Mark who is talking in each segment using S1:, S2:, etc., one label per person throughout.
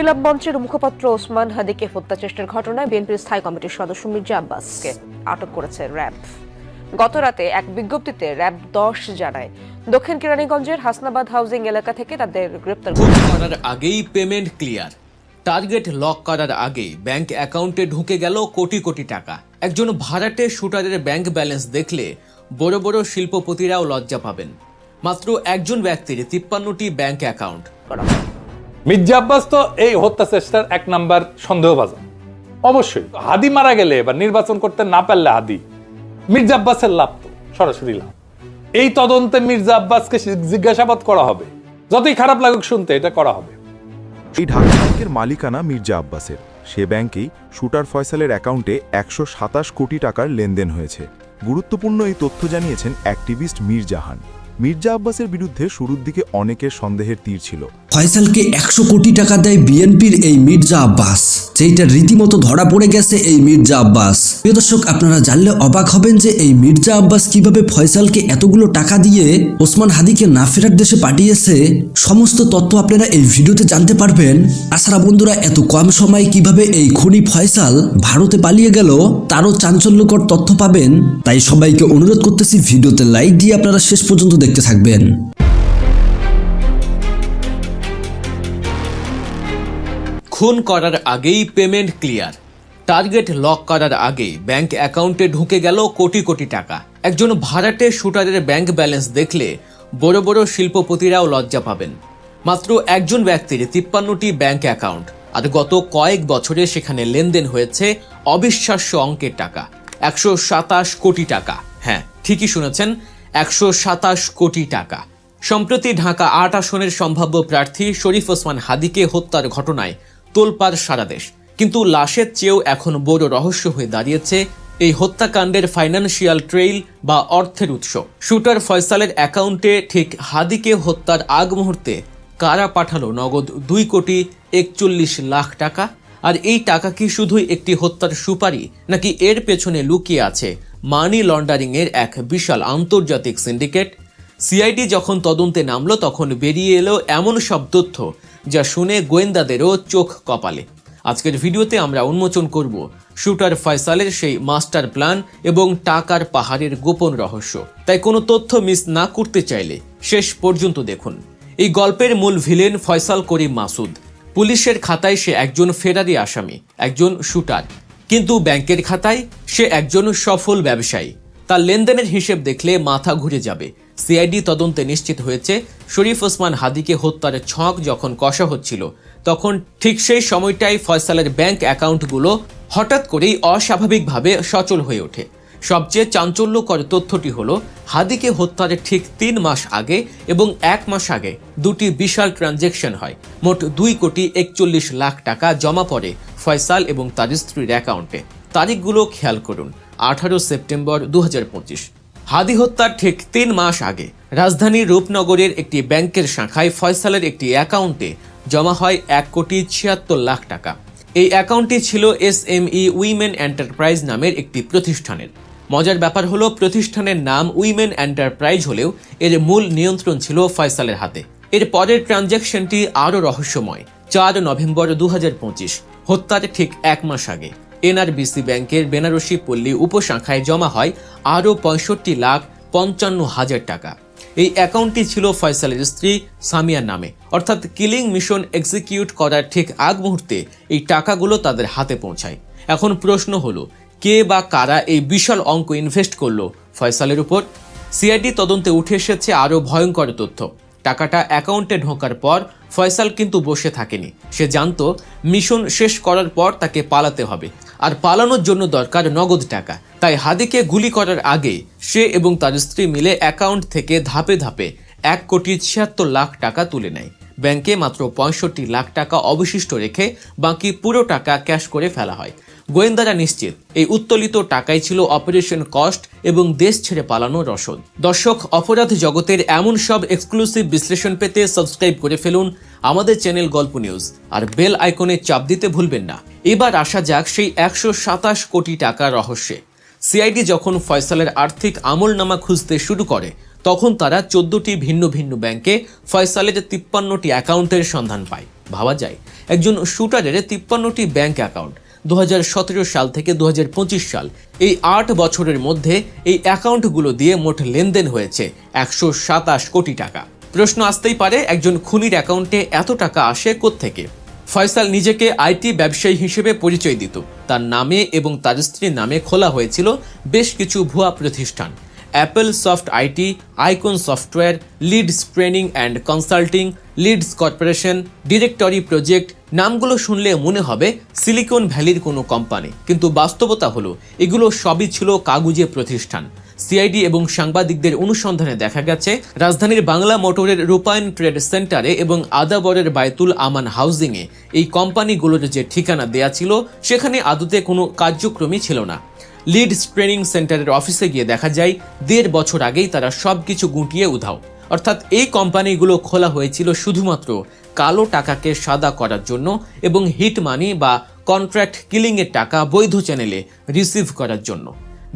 S1: ইনকিলাব মঞ্চের মুখপাত্র ওসমান হাদিকে হত্যা চেষ্টার ঘটনায় বিএনপির স্থায়ী কমিটির সদস্য মির্জা আব্বাসকে আটক করেছে র্যাব। গত রাতে এক বিজ্ঞপ্তিতে র্যাব দশ জানায়, দক্ষিণ কেরানীগঞ্জের হাসনাবাদ হাউজিং এলাকা থেকে তাদের গ্রেপ্তার
S2: করার আগেই পেমেন্ট ক্লিয়ার। টার্গেট লক করার আগেই ব্যাংক অ্যাকাউন্টে ঢুকে গেল কোটি কোটি টাকা। একজন ভাড়াটে শুটারের ব্যাংক ব্যালেন্স দেখলে বড় বড় শিল্পপতিরাও লজ্জা পাবেন। মাত্র একজন ব্যক্তির তিপ্পান্নটি ব্যাংক অ্যাকাউন্ট।
S1: করা হয়
S3: মির্জা আব্বাস তো এই হত্যা চেষ্টার এক নাম্বার সন্দেহভাজন। অবশ্যই, হাদি মারা গেলে বা নির্বাচন করতে না পারলে হাদি, মির্জা আব্বাসের লাভ তো, সরাসরি লাভ। এই তদন্তে মির্জা আব্বাসকে জিজ্ঞাসাবাদ করা হবে। যতই খারাপ লাগুক শুনতে, এটা করা হবে।
S4: এই ঢাকা ব্যাংকের মালিকানা মির্জা আব্বাসের। সে ব্যাংকেই শুটার ফয়সালের অ্যাকাউন্টে একশো সাতাশ কোটি টাকার লেনদেন হয়েছে। গুরুত্বপূর্ণ এই তথ্য জানিয়েছেন অ্যাক্টিভিস্ট মীর জাহান মির্জা আব্বাসের বিরুদ্ধে শুরুর দিকে অনেকের সন্দেহের তীর ছিল।
S5: ফয়সালকে একশো কোটি টাকা দেয় বিএনপির এই মির্জা আব্বাস। যেইটা রীতিমতো ধরা পড়ে গেছে এই মির্জা আব্বাস। প্রিয় দর্শক, আপনারা জানলে অবাক হবেন যে এই মির্জা আব্বাস কীভাবে ফয়সালকে এতগুলো টাকা দিয়ে ওসমান হাদিকে না ফেরার দেশে পাঠিয়েছে, সমস্ত তথ্য আপনারা এই ভিডিওতে জানতে পারবেন। তাছাড়া বন্ধুরা, এত কম সময়ে কীভাবে এই খনি ফয়সাল ভারতে পালিয়ে গেল, তারও চাঞ্চল্যকর তথ্য পাবেন। তাই সবাইকে অনুরোধ করতেছি, ভিডিওতে লাইক দিয়ে আপনারা শেষ পর্যন্ত দেখতে থাকবেন।
S2: খুন করার আগেই পেমেন্ট ক্লিয়ার। টার্গেট লক করার আগেই ব্যাংক অ্যাকাউন্টে ঢুকে গেল কোটি কোটি টাকা। একজন ভাড়াটে শুটারের ব্যাংক ব্যালেন্স দেখলে বড় বড় শিল্পপতিরাও লজ্জা পাবেন। মাত্র একজন ব্যক্তির তিপ্পান্নটি ব্যাংক অ্যাকাউন্ট, আর গত কয়েক বছরে সেখানে লেনদেন হয়েছে অবিশ্বাস্য অঙ্কের টাকা, একশো সাতাশ কোটি টাকা। হ্যাঁ ঠিকই শুনেছেন একশো সাতাশ কোটি টাকা। সম্প্রতি ঢাকা আট আসনের সম্ভাব্য প্রার্থী শরীফ ওসমান হাদিকে হত্যার ঘটনায় তোলপাড় সারা দেশ। কিন্তু লাশের চেয়েও এখন বড় রহস্য হয়ে দাঁড়িয়েছে এই হত্যাকাণ্ডের ফাইন্যান্সিয়াল ট্রেইল বা অর্থের উৎস। শুটার ফয়সালের অ্যাকাউন্টে ঠিক হাদিকে হত্যার আগ মুহূর্তে কারা পাঠালো নগদ দুই কোটি একচল্লিশ লাখ টাকা? আর এই টাকা কি শুধুই একটি হত্যার সুপারি, নাকি এর পেছনে লুকিয়ে আছে মানি লন্ডারিং এর এক বিশাল আন্তর্জাতিক সিন্ডিকেট। সিআইডি যখন তদন্তে নামলো, তখন বেরিয়ে এলো এমন সব তথ্য যা শুনে গোয়েন্দাদেরও চোখ কপালে। আজকের ভিডিওতে আমরা উন্মোচন করব শুটার ফয়সালের সেই মাস্টার প্ল্যান এবং টাকার পাহাড়ের গোপন রহস্য। তাই কোনো তথ্য মিস না করতে চাইলে শেষ পর্যন্ত দেখুন। এই গল্পের মূল ভিলেন ফয়সাল করিম মাসুদ। পুলিশের খাতায় সে একজন ফেরারি আসামি, একজন শুটার। কিন্তু ব্যাংকের খাতায় সে একজন সফল ব্যবসায়ী। তার লেনদেনের হিসেব দেখলে মাথা ঘুরে যাবে। সিআইডি তদন্তে নিশ্চিত হয়েছে, শরীফ ওসমান হাদিকে হত্যার ছক যখন কষা হচ্ছিল, তখন ঠিক সেই সময়টাই ফয়সালের ব্যাংক অ্যাকাউন্টগুলো হঠাৎ করেই অস্বাভাবিকভাবে সচল হয়ে ওঠে। সবচেয়ে চাঞ্চল্যকর তথ্যটি হলো, হাদিকে হত্যার ঠিক তিন মাস আগে এবং এক মাস আগে দুটি বিশাল ট্রানজেকশন হয়। মোট দুই কোটি একচল্লিশ লাখ টাকা জমা পড়ে ফয়সাল এবং তার স্ত্রীর অ্যাকাউন্টে। তারিখগুলো খেয়াল করুন, আঠারো সেপ্টেম্বর দু হাজার পঁচিশ। হাদি হত্যার ঠিক তিন মাস আগে রাজধানীর রূপনগরের একটি ব্যাংকের শাখায় ফয়সালের একটি অ্যাকাউন্টে জমা হয় এক কোটি ছিয়াত্তর লাখ টাকা। এই অ্যাকাউন্টটি ছিল S M E women enterprise নামের একটি প্রতিষ্ঠানের। মজার ব্যাপার হলো, প্রতিষ্ঠানের নাম উইমেন এন্টারপ্রাইজ হলেও এর মূল নিয়ন্ত্রণ ছিল ফয়সালের হাতে। এর পরের ট্রানজ্যাকশনটি আরও রহস্যময়। চার নভেম্বর দু হত্যার ঠিক এক মাস আগে, এনআরবিসি ব্যাংকের বেনারসি পল্লী উপশাখায় জমা হয় আরও পঁয়ষট্টি লাখ পঞ্চান্ন হাজার টাকা। এই অ্যাকাউন্টটি ছিল ফয়সালের স্ত্রী সামিয়ার নামে। অর্থাৎ কিলিং মিশন এক্সিকিউট করার ঠিক আগ মুহূর্তে এই টাকাগুলো তাদের হাতে পৌঁছায়। এখন প্রশ্ন হলো কে বা কারা এই বিশাল অঙ্ক ইনভেস্ট করল? ফয়সালের উপর। সিআইডি তদন্তে উঠে এসেছে আরও ভয়ঙ্কর তথ্য। টাকাটা অ্যাকাউন্টে ঢোকার পর ফয়সাল কিন্তু বসে থাকেনি। সে জানতো মিশন শেষ করার পর তাকে পালাতে হবে। আর পালানোর জন্য দরকার নগদ টাকা। তাই হাদিকে গুলি করার আগে সে এবং তার স্ত্রী মিলে অ্যাকাউন্ট থেকে ধাপে ধাপে এক কোটি ছিয়াত্তর লাখ টাকা তুলে নেয়। ব্যাংকে মাত্র পঁয়ষট্টি লাখ টাকা অবশিষ্ট রেখে বাকি পুরো টাকা ক্যাশ করে ফেলা হয়। গোয়েন্দারা নিশ্চিত, এই উত্তোলিত টাকাই ছিল অপারেশন কস্ট এবং দেশ ছেড়ে পালানোর রসদ। দর্শক, অপরাধ জগতের এমন সব এক্সক্লুসিভ বিশ্লেষণ পেতে সাবস্ক্রাইব করে ফেলুন আমাদের চ্যানেল গল্প নিউজ আর বেল আইকনে চাপ দিতে ভুলবেন না। এবার আসা যাক সেই একশো সাতাশ কোটি টাকার রহস্যে। সিআইডি যখন ফয়সালের আর্থিক আমলনামা খুঁজতে শুরু করে, তখন তারা চোদ্দটি ভিন্ন ভিন্ন ব্যাংকে ফয়সালের তিপ্পান্নটি অ্যাকাউন্টের সন্ধান পায়। ভাবা যায়, একজন শুটারের তিপ্পান্নটি ব্যাংক অ্যাকাউন্ট দু হাজার সতেরো সাল থেকে দু হাজার পঁচিশ সাল। এই আট বছরের মধ্যে এই অ্যাকাউন্টগুলো দিয়ে মোট লেনদেন হয়েছে একশো সাতাশ কোটি টাকা। প্রশ্ন আসতেই পারে, একজন খুনির অ্যাকাউন্টে এত টাকা আসে থেকে ফয়সাল নিজেকে আইটি ব্যবসায়ী হিসেবে পরিচয় দিত। তার নামে এবং তার স্ত্রীর নামে খোলা হয়েছিল বেশ কিছু ভুয়া প্রতিষ্ঠান। Apple soft IT, icon software, leads training and consulting, leads corporation, directory project নামগুলো শুনলে মনে হবে সিলিকন ভ্যালির কোনো কোম্পানি। কিন্তু বাস্তবতা হলো, এগুলো সবই ছিল কাগুজে প্রতিষ্ঠান। সিআইডি এবং সাংবাদিকদের অনুসন্ধানে দেখা গেছে, রাজধানীর বাংলা মোটরের রূপায়ণ ট্রেড সেন্টারে এবং আদাবরের বায়তুল আমান হাউজিংয়ে এই কোম্পানিগুলোর যে ঠিকানা দেয়া ছিল, সেখানে আদতে কোনো কার্যক্রমই ছিল না। লিডস ট্রেনিং সেন্টারের অফিসে গিয়ে দেখা যায়, দেড় বছর আগেই তারা সবকিছু গুটিয়ে উধাও। অর্থাৎ এই কোম্পানিগুলো খোলা হয়েছিল শুধুমাত্র কালো টাকাকে সাদা করার জন্য এবং হিট মানি বা কন্ট্রাক্ট কিলিংয়ের টাকা বৈধ চ্যানেলে রিসিভ করার জন্য।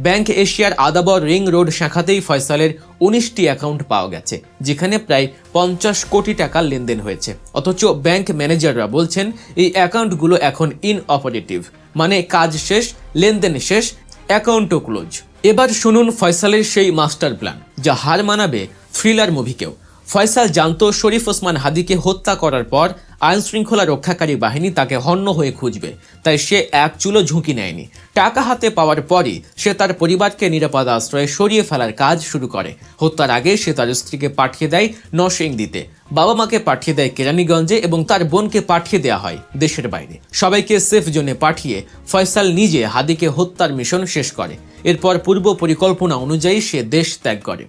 S2: ব্যাংক এশিয়ার আদাবর রিং রোড শাখাতেই ফয়সালের উনিশটি অ্যাকাউন্ট পাওয়া গেছে, যেখানে প্রায় পঞ্চাশ কোটি টাকার লেনদেন হয়েছে। অথচ ব্যাংক ম্যানেজাররা বলছেন, এই অ্যাকাউন্টগুলো এখন ইন অপারেটিভ মানে কাজ শেষ, লেনদেন শেষ, অ্যাকাউন্টও ক্লোজ এবার শুনুন ফয়সালের সেই মাস্টার প্ল্যান, যা হার মানাবে থ্রিলার মুভিকেও। ফয়সাল জানতো শরীফ ওসমান হাদিকে হত্যা করার পর আইন শৃঙ্খলা রক্ষাকারী বাহিনী তাকে হন্য হয়ে খুঁজবে। তাই সে এক চুলো ঝুঁকি নেয়নি। টাকা হাতে পাওয়ার পরই সে তার পরিবারকে নিরাপদ আশ্রয়ে সরিয়ে ফেলার কাজ শুরু করে। হত্যার আগে সে তার স্ত্রীকে পাঠিয়ে দেয় নরসিং দিতে বাবা মাকে পাঠিয়ে দেয় কেরানীগঞ্জে এবং তার বোনকে পাঠিয়ে দেওয়া হয় দেশের বাইরে। সবাইকে সেফ জোনে পাঠিয়ে ফয়সাল নিজে হাদিকে হত্যার মিশন শেষ করে। এরপর পূর্ব পরিকল্পনা অনুযায়ী সে দেশ ত্যাগ করে।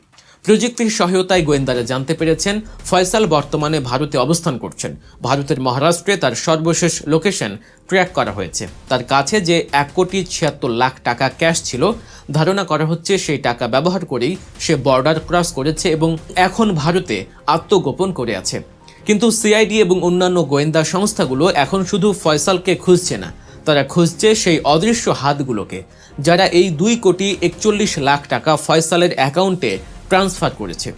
S2: প্রযুক্তির সহায়তায় গোয়েন্দারা জানতে পেরেছেন, ফয়সাল বর্তমানে ভারতে অবস্থান করছেন। ভারতের মহারাষ্ট্রে তার সর্বশেষ লোকেশন ট্র্যাক করা হয়েছে। তার কাছে যে এক কোটি ছিয়াত্তর লাখ টাকা ক্যাশ ছিল, ধারণা করা হচ্ছে সেই টাকা ব্যবহার করেই সে বর্ডার ক্রস করেছে এবং এখন ভারতে আত্মগোপন করে আছে। কিন্তু সিআইডি এবং অন্যান্য গোয়েন্দা সংস্থাগুলো এখন শুধু ফয়সালকে খুঁজছে না, তারা খুঁজছে সেই অদৃশ্য হাতগুলোকে। যারা এই দুই কোটি একচল্লিশ লাখ টাকা ফয়সালের অ্যাকাউন্টে ট্রান্সফার করেছে।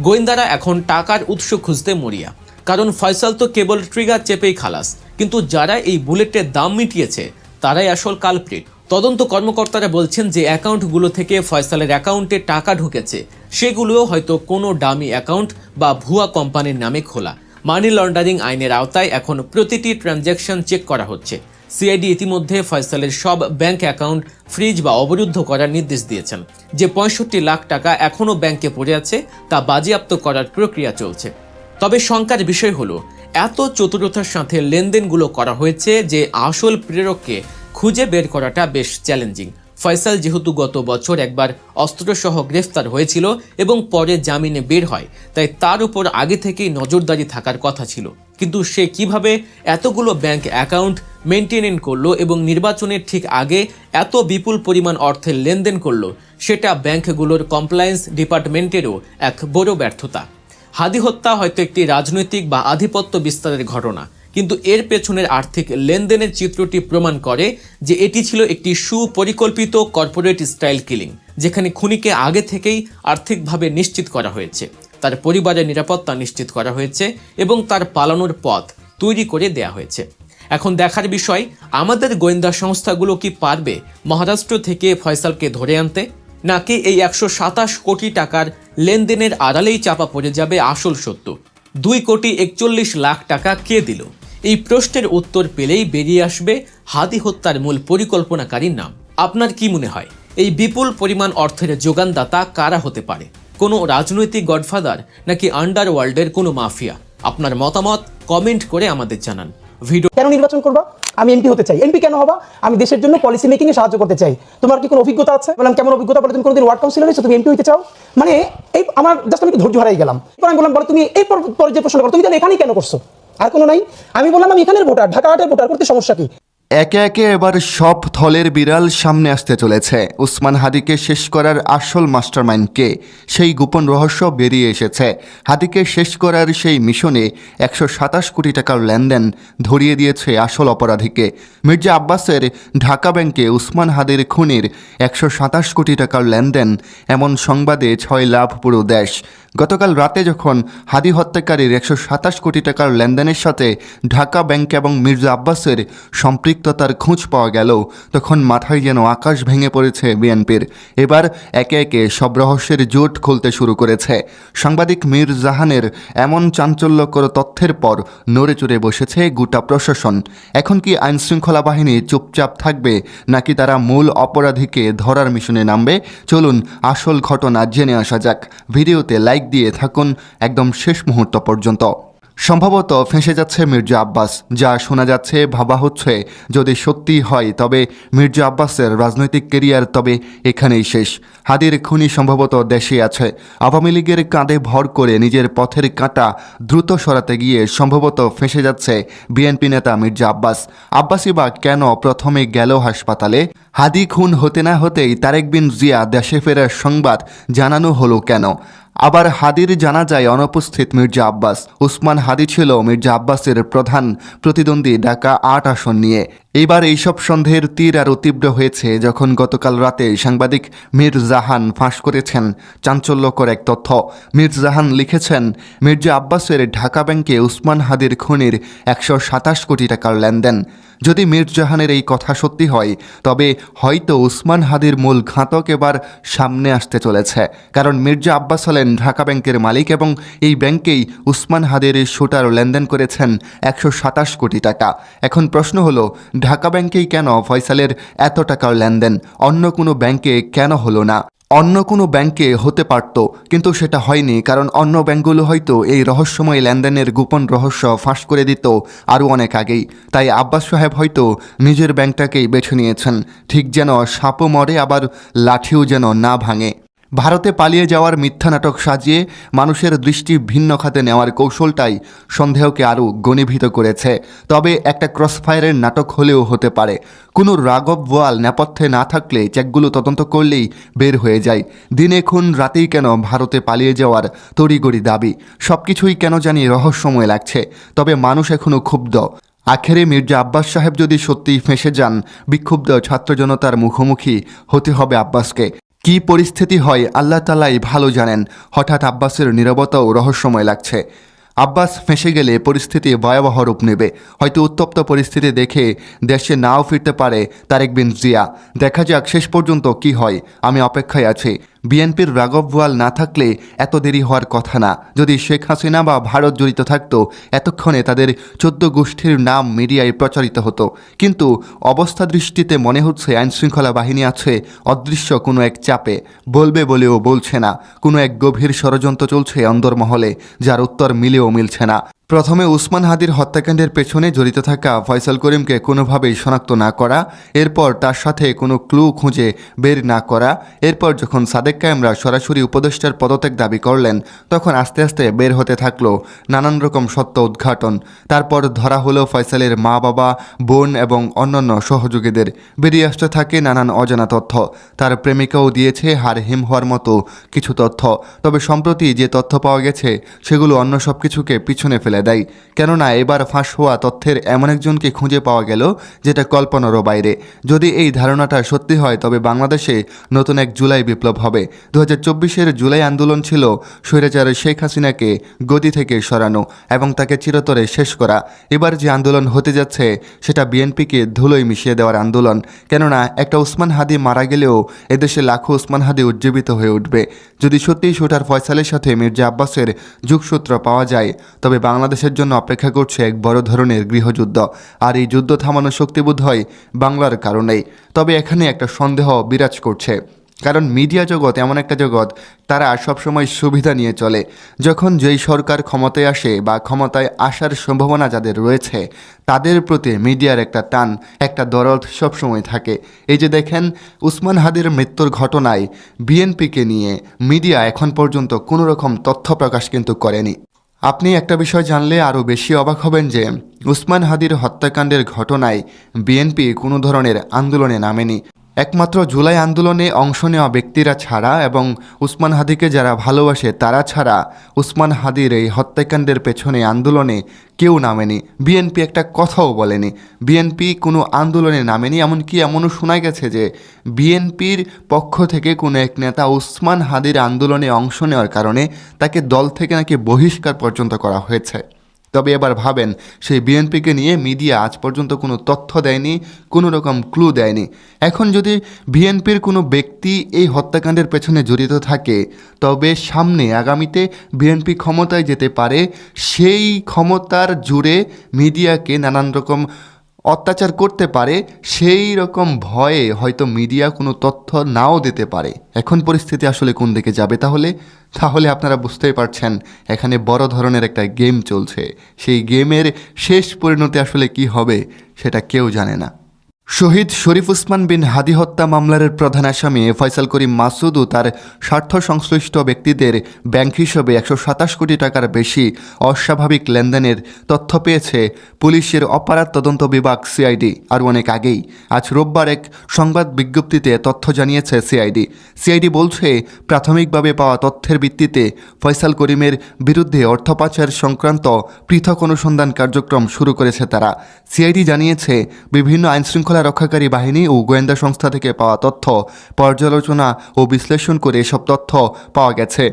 S2: গোয়েন্দারা এখন টাকার উৎস খুঁজতে মরিয়া। কারণ ফয়সাল তো কেবল ট্রিগার চেপেই খালাস। কিন্তু যারা এই বুলেটের দাম মিটিয়েছে, তারাই আসল কালপ্রিট তদন্ত কর্মকর্তারা বলছেন যে অ্যাকাউন্টগুলো থেকে ফয়সালের অ্যাকাউন্টে টাকা ঢুকেছে। সেগুলোও হয়তো কোনো ডামি অ্যাকাউন্ট বা ভুয়া কোম্পানির নামে খোলা। মানি লন্ডারিং আইনের আওতায় এখন প্রতিটি ট্রানজ্যাকশন চেক করা হচ্ছে। সিআইডি ইতিমধ্যে ফয়সালের সব ব্যাংক অ্যাকাউন্ট ফ্রিজ বা অবরুদ্ধ করার নির্দেশ দিয়েছেন। যে পঁয়ষট্টি লাখ টাকা এখনও ব্যাংকে পড়ে আছে, তা বাজেয়াপ্ত করার প্রক্রিয়া চলছে। তবে শঙ্কার বিষয় হলো, এত চতুরতার সাথে লেনদেনগুলো করা হয়েছে যে আসল প্রেরককে খুঁজে বের করাটা বেশ চ্যালেঞ্জিং। ফয়সাল যেহেতু গত বছর একবার অস্ত্রসহ গ্রেফতার হয়েছিল এবং পরে জামিনে বের হয়, তাই তার উপর আগে থেকেই নজরদারি থাকার কথা ছিল। কিন্তু সে কীভাবে এতগুলো ব্যাংক অ্যাকাউন্ট মেনটেন করল এবং নির্বাচনের ঠিক আগে এত বিপুল পরিমাণ অর্থের লেনদেন করল, সেটা ব্যাংকগুলোর কমপ্লায়েন্স ডিপার্টমেন্টেরও এক বড় ব্যর্থতা। হাদি হত্যা হয়তো একটি রাজনৈতিক বা আধিপত্য বিস্তারের ঘটনা, কিন্তু এর পেছনের আর্থিক লেনদেনের চিত্রটি প্রমাণ করে যে এটি ছিল একটি সুপরিকল্পিত কর্পোরেট স্টাইল কিলিং, যেখানে খুনিকে আগে থেকেই আর্থিকভাবে নিশ্চিত করা হয়েছে। তার পরিবারের নিরাপত্তা নিশ্চিত করা হয়েছে এবং তার পালানোর পথ তৈরি করে দেয়া হয়েছে। এখন দেখার বিষয়, আমাদের গোয়েন্দা সংস্থাগুলো কি পারবে মহারাষ্ট্র থেকে ফয়সালকে ধরে আনতে? নাকি এই একশো সাতাশ কোটি টাকার লেনদেনের আড়ালেই চাপা পড়ে যাবে আসল সত্য? দুই কোটি একচল্লিশ লাখ টাকা কে দিল? এই প্রশ্নের উত্তর পেলেই বেরিয়ে আসবে হাদি হত্যার মূল পরিকল্পনাকারীর নাম। আপনার কি মনে হয়? এই বিপুল পরিমাণ অর্থের যোগানদাতা কারা হতে পারে? কোনো রাজনৈতিক গডফাদার নাকি আন্ডারওয়ার্ল্ডের কোনো মাফিয়া? আপনার মতামত কমেন্ট করে আমাদের জানান। ভিডিও
S6: কেন নির্বাচন করবা? আমি এমপি হতে চাই। এমপি কেন হবা? আমি দেশের জন্য পলিসি মেকিং এ সাহায্য করতে চাই। তোমার কি কোনো অভিজ্ঞতা আছে? বললাম, কেমন অভিজ্ঞতা বলে? তুমি কোনোদিন ওয়ার্ড কাউন্সিলর হয়েছো? তুমি এমপি হতে চাও? মানে এই আমার জাস্ট আমি ধৈর্য হারাই গেলাম। এরপর আমি বললাম, বলো, তুমি এই পর- পরে যে প্রশ্ন করো, তুমি তাহলে এখানেই কেন করছ? আর কোনো নাই। আমি বললাম, আমি এখানের ভোটার ঢাকা হাটের ভোটার করতে সমস্যা কি?
S7: একে একে এবার সব থলের বিড়াল সামনে আসতে চলেছে। উসমান হাদিকে শেষ করার আসল মাস্টারমাইন্ড কে সেই গোপন রহস্য বেরিয়ে এসেছে। হাদিকে শেষ করার সেই মিশনে একশো সাতাশ কোটি টাকার লেনদেন ধরিয়ে দিয়েছে আসল অপরাধীকে। মির্জা আব্বাসের ঢাকা ব্যাংকে উসমান হাদির খুনির একশো সাতাশ কোটি টাকার লেনদেন এমন সংবাদে ছয় লাভ পুরো দেশ। গতকাল রাতে যখন হাদি হত্যাকারীর একশো সাতাশ কোটি টাকার লেনদেনের সাথে ঢাকা ব্যাংক এবং মির্জা আব্বাসের সম্পৃক্ততার খোঁজ পাওয়া গেল, তখন মাথায় যেন আকাশ ভেঙে পড়েছে বিএনপির। এবার একে একে সব রহস্যের জোট খুলতে শুরু করেছে। সাংবাদিক মীর জাহানের এমন চাঞ্চল্যকর তথ্যের পর নড়ে চড়ে বসেছে গোটা প্রশাসন। এখন কি আইনশৃঙ্খলা বাহিনী চুপচাপ থাকবে, নাকি তারা মূল অপরাধীকে ধরার মিশনে নামবে? চলুন আসল ঘটনা জেনে আসা যাক। ভিডিওতে লাইক দিয়ে থাকুন একদম শেষ মুহূর্ত পর্যন্ত। সম্ভবত ফেঁসে যাচ্ছে মির্জা আব্বাস। যা শোনা যাচ্ছে, ভাবা হচ্ছে, যদি সত্যি হয়, তবে মির্জা আব্বাসের রাজনৈতিক কেরিয়ার তবে এখানেই শেষ। হাদির খুনি সম্ভবত দেশে আছে। আওয়ামী লীগের কাঁধে ভর করে নিজের পথের কাঁটা দ্রুত সরাতে গিয়ে সম্ভবত ফেঁসে যাচ্ছে বিএনপি নেতা মির্জা আব্বাস। আব্বাসই বা কেন প্রথমে গেল হাসপাতালে? হাদি খুন হতে না হতেই তারেক বিন জিয়া দেশে ফেরার সংবাদ জানানো হলো কেন? আবার হাদির জানা যায় অনুপস্থিত মির্জা আব্বাস। উসমান হাদি ছিল মির্জা আব্বাসের প্রধান প্রতিদ্বন্দ্বী ঢাকা আট আসন নিয়ে। এবার এইসব সন্দেহের তীর আরও তীব্র হয়েছে যখন গতকাল রাতে সাংবাদিক মীর জাহান ফাঁস করেছেন চাঞ্চল্যকর এক তথ্য। মীর জাহান লিখেছেন, মির্জা আব্বাসের ঢাকা ব্যাংকে উসমান হাদির খুনির একশো সাতাশ কোটি টাকার লেনদেন। যদি মীর জাহানের এই কথা সত্যি হয়, তবে হয়তো উসমান হাদির মূল ঘাতক এবার সামনে আসতে চলেছে। কারণ মির্জা আব্বাস হলেন ঢাকা ব্যাংকের মালিক এবং এই ব্যাংকেই উসমান হাদির শুটার লেনদেন করেছেন একশো সাতাশ কোটি টাকা। এখন প্রশ্ন হলো, ঢাকা ব্যাংকেই কেন ফয়সালের এত টাকার লেনদেন? অন্য কোনো ব্যাংকে কেন হলো না? অন্য কোনো ব্যাংকে হতে পারত, কিন্তু সেটা হয়নি, কারণ অন্য ব্যাংকগুলো হয়তো এই রহস্যময় লেনদেনের গোপন রহস্য ফাঁস করে দিত আরও অনেক আগেই। তাই আব্বাস সাহেব হয়তো নিজের ব্যাংকটাকেই বেছে নিয়েছেন, ঠিক যেন সাপও মরে, আবার লাঠিও যেন না ভাঙে। ভারতে পালিয়ে যাওয়ার মিথ্যা নাটক সাজিয়ে মানুষের দৃষ্টি ভিন্ন খাতে নেওয়ার কৌশলটাই সন্দেহকে আরও গণীভূত করেছে। তবে একটা ক্রসফায়ারের নাটক হলেও হতে পারে। কোনো রাগব ওয়াল নেপথ্যে না থাকলে চেকগুলো তদন্ত করলেই বের হয়ে যায়। দিনে খুন রাতেই কেন ভারতে পালিয়ে যাওয়ার তড়িগড়ি দাবি? সব কিছুই কেন জানি রহস্যময় লাগছে, তবে মানুষ এখনও ক্ষুব্ধ। আখেরে মির্জা আব্বাস সাহেব যদি সত্যিই ফেঁসে যান, বিক্ষুব্ধ ছাত্র জনতার মুখোমুখি হতে হবে আব্বাসকে। কি পরিস্থিতি হয় আল্লাহ তালাই ভালো জানেন। হঠাৎ আব্বাসের নিরবতাও রহস্যময় লাগছে। আব্বাস ফেঁসে গেলে পরিস্থিতি ভয়াবহ রূপ নেবে। হয়তো উত্তপ্ত পরিস্থিতি দেখে দেশে নাও ফিরতে পারে তারেক বিন জিয়া। দেখা যাক শেষ পর্যন্ত কি হয়। আমি অপেক্ষায় আছি। বিএনপির রাঘব ভুয়াল না থাকলে এত দেরি হওয়ার কথা না। যদি শেখ হাসিনা বা ভারত জড়িত থাকতো, এতক্ষণে তাদের চোদ্দ গোষ্ঠীর নাম মিডিয়ায় প্রচারিত হতো। কিন্তু অবস্থা দৃষ্টিতে মনে হচ্ছে আইনশৃঙ্খলা বাহিনী আছে অদৃশ্য কোনো এক চাপে। বলবে বলেও বলছে না। কোনো এক গভীর ষড়যন্ত্র চলছে অন্দরমহলে, যার উত্তর মিলেও মিলছে না। প্রথমে উসমান হাদির হত্যাকাণ্ডের পেছনে জড়িত থাকা ফয়সাল করিমকে কোনোভাবেই শনাক্ত না করা, এরপর তার সাথে কোনো ক্লু খুঁজে বের না করা, এরপর যখন সাদেক কায়েমরা সরাসরি উপদেষ্টার পদত্যাগ দাবি করলেন, তখন আস্তে আস্তে বের হতে থাকল নানান রকম সত্য উদ্ঘাটন। তারপর ধরা হলো ফয়সালের মা বাবা বোন এবং অন্যান্য সহযোগীদের। বেরিয়ে আসতে থাকে নানান অজানা তথ্য। তার প্রেমিকাও দিয়েছে হার হিম হওয়ার মতো কিছু তথ্য। তবে সম্প্রতি যে তথ্য পাওয়া গেছে, সেগুলো অন্য সব কিছুকে পিছনে ফেলে দেয়। কেননা এবার ফাঁস হওয়া তথ্যের এমন একজনকে খুঁজে পাওয়া গেল যেটা কল্পনারও বাইরে। যদি এই ধারণাটা সত্যি হয়, তবে বাংলাদেশে নতুন এক জুলাই বিপ্লব হবে। দু হাজার জুলাই আন্দোলন ছিল স্বৈরাচার শেখ হাসিনাকে গদি থেকে সরানো এবং তাকে চিরতরে শেষ করা। এবার যে আন্দোলন হতে যাচ্ছে, সেটা বিএনপিকে ধুলোয় মিশিয়ে দেওয়ার আন্দোলন। কেননা একটা উসমান হাদি মারা গেলেও এদেশে লাখো উসমান হাদি উজ্জীবিত হয়ে উঠবে। যদি সত্যিই শুটার ফয়সালের সাথে মির্জা আব্বাসের যুগসূত্র পাওয়া যায়, তবে বাংলাদেশের জন্য অপেক্ষা করছে এক বড় ধরনের গৃহযুদ্ধ। আর এই যুদ্ধ থামানোর শক্তিবোধ হয় বাংলার কারণেই। তবে এখানে একটা সন্দেহ বিরাজ করছে। কারণ মিডিয়া জগৎ এমন একটা জগৎ, তারা সবসময় সুবিধা নিয়ে চলে। যখন যেই সরকার ক্ষমতায় আসে বা ক্ষমতায় আসার সম্ভাবনা যাদের রয়েছে, তাদের প্রতি মিডিয়ার একটা টান, একটা দরদ সবসময় থাকে। এই যে দেখেন, উসমান হাদির মৃত্যুর ঘটনায় বিএনপিকে নিয়ে মিডিয়া এখন পর্যন্ত কোনো রকম তথ্য প্রকাশ কিন্তু করেনি। আপনি একটা বিষয় জানলে আরও বেশি অবাক হবেন যে উসমান হাদির হত্যাকাণ্ডের ঘটনায় বিএনপি কোনো ধরনের আন্দোলনে নামেনি। একমাত্র জুলাই আন্দোলনে অংশ নেওয়া ব্যক্তিরা ছাড়া এবং উসমান হাদিকে যারা ভালোবাসে, তারা ছাড়া উসমান হাদির এই হত্যাকাণ্ডের পেছনে আন্দোলনে কেউ নামেনি। বিএনপি একটা কথাও বলেনি। বিএনপি কোনো আন্দোলনে নামেনি, এমনকি এমনও শোনা গেছে যে বিএনপির পক্ষ থেকে কোনো এক নেতা উসমান হাদির আন্দোলনে অংশ নেওয়ার কারণে তাকে দল থেকে নাকি বহিষ্কার পর্যন্ত করা হয়েছে। তবে এবার ভাবেন, সেই বিএনপিকে নিয়ে মিডিয়া আজ পর্যন্ত কোনো তথ্য দেয়নি, কোনো রকম ক্লু দেয়নি। এখন যদি বিএনপির কোনো ব্যক্তি এই হত্যাকাণ্ডের পেছনে জড়িত থাকে, তবে সামনে আগামীতে বিএনপি ক্ষমতায় যেতে পারে, সেই ক্ষমতার জুড়ে মিডিয়াকে নানান রকম অত্যাচার করতে পারে, সেই রকম ভয়ে হয়তো মিডিয়া কোনো তথ্য নাও দিতে পারে। এখন পরিস্থিতি আসলে কোন দিকে যাবে তাহলে? তাহলে আপনারা বুঝতেই পারছেন, এখানে বড় ধরনের একটা গেম চলছে। সেই গেমের শেষ পরিণতি আসলে কি হবে, সেটা কেউ জানে না। শহীদ শরীফ উসমান বিন হাদি হত্যা মামলার প্রধান আসামি ফয়সাল করিম মাসুদ ও তার স্বার্থ সংশ্লিষ্ট ব্যক্তিদের ব্যাংক হিসেবে একশো সাতাশ কোটি টাকার বেশি অস্বাভাবিক লেনদেনের তথ্য পেয়েছে পুলিশের অপরাধ তদন্ত বিভাগ সিআইডি। আর অনেক আগেই, আজ রোববার এক সংবাদ বিজ্ঞপ্তিতে তথ্য জানিয়েছে সিআইডি। সিআইডি বলছে, প্রাথমিকভাবে পাওয়া তথ্যের ভিত্তিতে ফয়সাল করিমের বিরুদ্ধে অর্থ পাচার সংক্রান্ত পৃথক অনুসন্ধান কার্যক্রম শুরু করেছে তারা। সিআইডি জানিয়েছে, বিভিন্ন আইনশৃঙ্খলা রক্ষাকারী বাহিনী ও গোয়েন্দা সংস্থা থেকে পাওয়া তথ্য, পর্যালোচনা ও বিশ্লেষণ করে এসব তথ্য পাওয়া গেছে।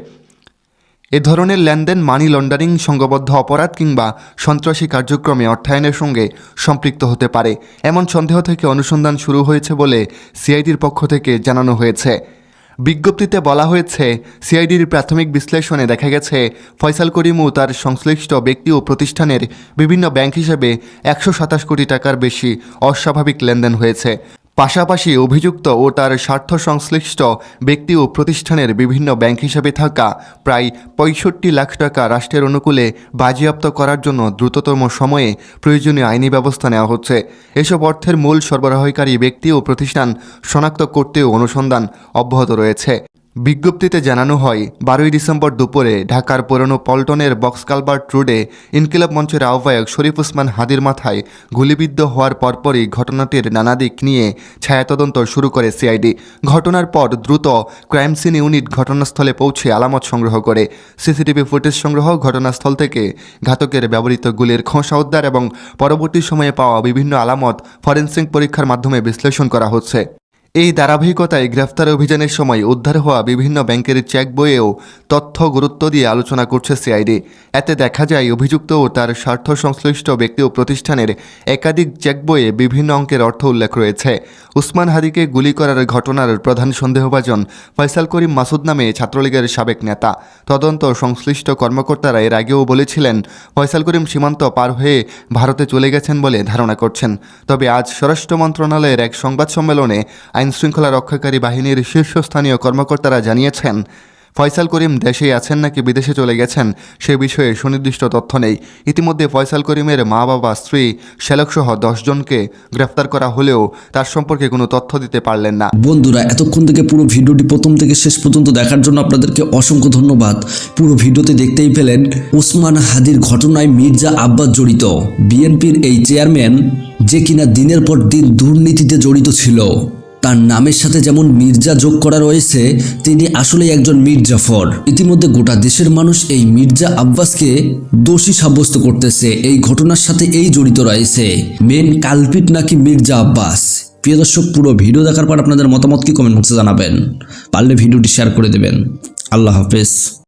S7: এ ধরনের লেনদেন, মানি লন্ডারিং সংঘবদ্ধ অপরাধ কিংবা সন্ত্রাসী কার্যক্রমে অর্থায়নের সঙ্গে সম্পৃক্ত হতে পারে। এমন সন্দেহ থেকে অনুসন্ধান শুরু হয়েছে বলে সিআইডির পক্ষ থেকে জানানো হয়েছে। বিজ্ঞপ্তিতে বলা হয়েছে, সিআইডির প্রাথমিক বিশ্লেষণে দেখা গেছে, ফয়সাল করিম ও তার সংশ্লিষ্ট ব্যক্তি ও প্রতিষ্ঠানের বিভিন্ন ব্যাংক হিসেবে একশো সাতাশ কোটি টাকার বেশি অস্বাভাবিক লেনদেন হয়েছে। পাশাপাশি অভিযুক্ত ও তার স্বার্থ সংশ্লিষ্ট ব্যক্তি ও প্রতিষ্ঠানের বিভিন্ন ব্যাংক হিসাবে থাকা প্রায় পঁয়ষট্টি লাখ টাকা রাষ্ট্রের অনুকূলে বাজেয়াপ্ত করার জন্য দ্রুততম সময়ে প্রয়োজনীয় আইনি ব্যবস্থা নেওয়া হচ্ছে। এসব অর্থের মূল সরবরাহকারী ব্যক্তি ও প্রতিষ্ঠান শনাক্ত করতেও অনুসন্ধান অব্যাহত রয়েছে। বিজ্ঞপ্তিতে জানানো হয়, বারোই ডিসেম্বর দুপুরে ঢাকার পুরনো পল্টনের বক্স বক্সকালবার্ট রোডে ইনকিলাব মঞ্চের আহ্বায়ক শরীফ উসমান হাদির মাথায় গুলিবিদ্ধ হওয়ার পরপরই ঘটনাটির নানা দিক নিয়ে ছায়াতদন্ত শুরু করে সিআইডি। ঘটনার পর দ্রুত ক্রাইম সিন ইউনিট ঘটনাস্থলে পৌঁছে আলামত সংগ্রহ করে। সিসিটিভি ফুটেজ সংগ্রহ ঘটনাস্থল থেকে ঘাতকের ব্যবহৃত গুলির খোঁসা উদ্ধার এবং পরবর্তী সময়ে পাওয়া বিভিন্ন আলামত ফরেন্সিক পরীক্ষার মাধ্যমে বিশ্লেষণ করা হচ্ছে। এই ধারাবাহিকতায় গ্রেফতার অভিযানের সময় উদ্ধার হওয়া বিভিন্ন ব্যাংকের চেক বইয়েও তথ্য গুরুত্ব দিয়ে আলোচনা করছে সিআইডি। এতে দেখা যায়, অভিযুক্ত ও তার স্বার্থ সংশ্লিষ্ট ব্যক্তি ও প্রতিষ্ঠানের একাধিক চেক বইয়ে বিভিন্ন অঙ্কের অর্থ উল্লেখ রয়েছে। উসমান হাদিকে গুলি করার ঘটনার প্রধান সন্দেহভাজন ফয়সাল করিম মাসুদ নামে ছাত্রলীগের সাবেক নেতা। তদন্ত সংশ্লিষ্ট কর্মকর্তারা এর আগেও বলেছিলেন, ফয়সাল করিম সীমান্ত পার হয়ে ভারতে চলে গেছেন বলে ধারণা করছেন। তবে আজ স্বরাষ্ট্র মন্ত্রণালয়ের এক সংবাদ সম্মেলনে আইন শৃঙ্খলা রক্ষাকারী বাহিনীর শীর্ষস্থানীয় কর্মকর্তারা জানিয়েছেন, ফয়সাল করিম দেশেই আছেন নাকি বিদেশে চলে গেছেন সে বিষয়ে সুনির্দিষ্ট তথ্য নেই। ইতিমধ্যে ফয়সাল করিমের মা, বাবা, স্ত্রী শ্যালকসহ দশজনকে গ্রেফতার করা হলেও তার সম্পর্কে কোনো তথ্য দিতে পারলেন না।
S5: বন্ধুরা, এতক্ষণ থেকে পুরো ভিডিওটি প্রথম থেকে শেষ পর্যন্ত দেখার জন্য আপনাদেরকে অসংখ্য ধন্যবাদ। পুরো ভিডিওতে দেখতেই পেলেন ওসমান হাদির ঘটনায় মির্জা আব্বাস জড়িত। বিএনপির এই চেয়ারম্যান যে কিনা দিনের পর দিন দুর্নীতিতে জড়িত ছিল। তার নামের সাথে যেমন মির্জা যোগ করা রয়েছে, তিনি আসলে একজন মির্জাফর। ইতিমধ্যে গোটা দেশের মানুষ এই মির্জা আব্বাসকে দোষী সাব্যস্ত করতেছে। এই ঘটনার সাথে এই জড়িত রয়েছে। মেন কালপিট নাকি মির্জা আব্বাস? প্রিয় দর্শক, পুরো ভিডিও দেখার পর আপনাদের মতামত কি কমেন্ট বক্সে জানাবেন। পারলে ভিডিওটি শেয়ার করে দেবেন। আল্লাহ হাফেজ।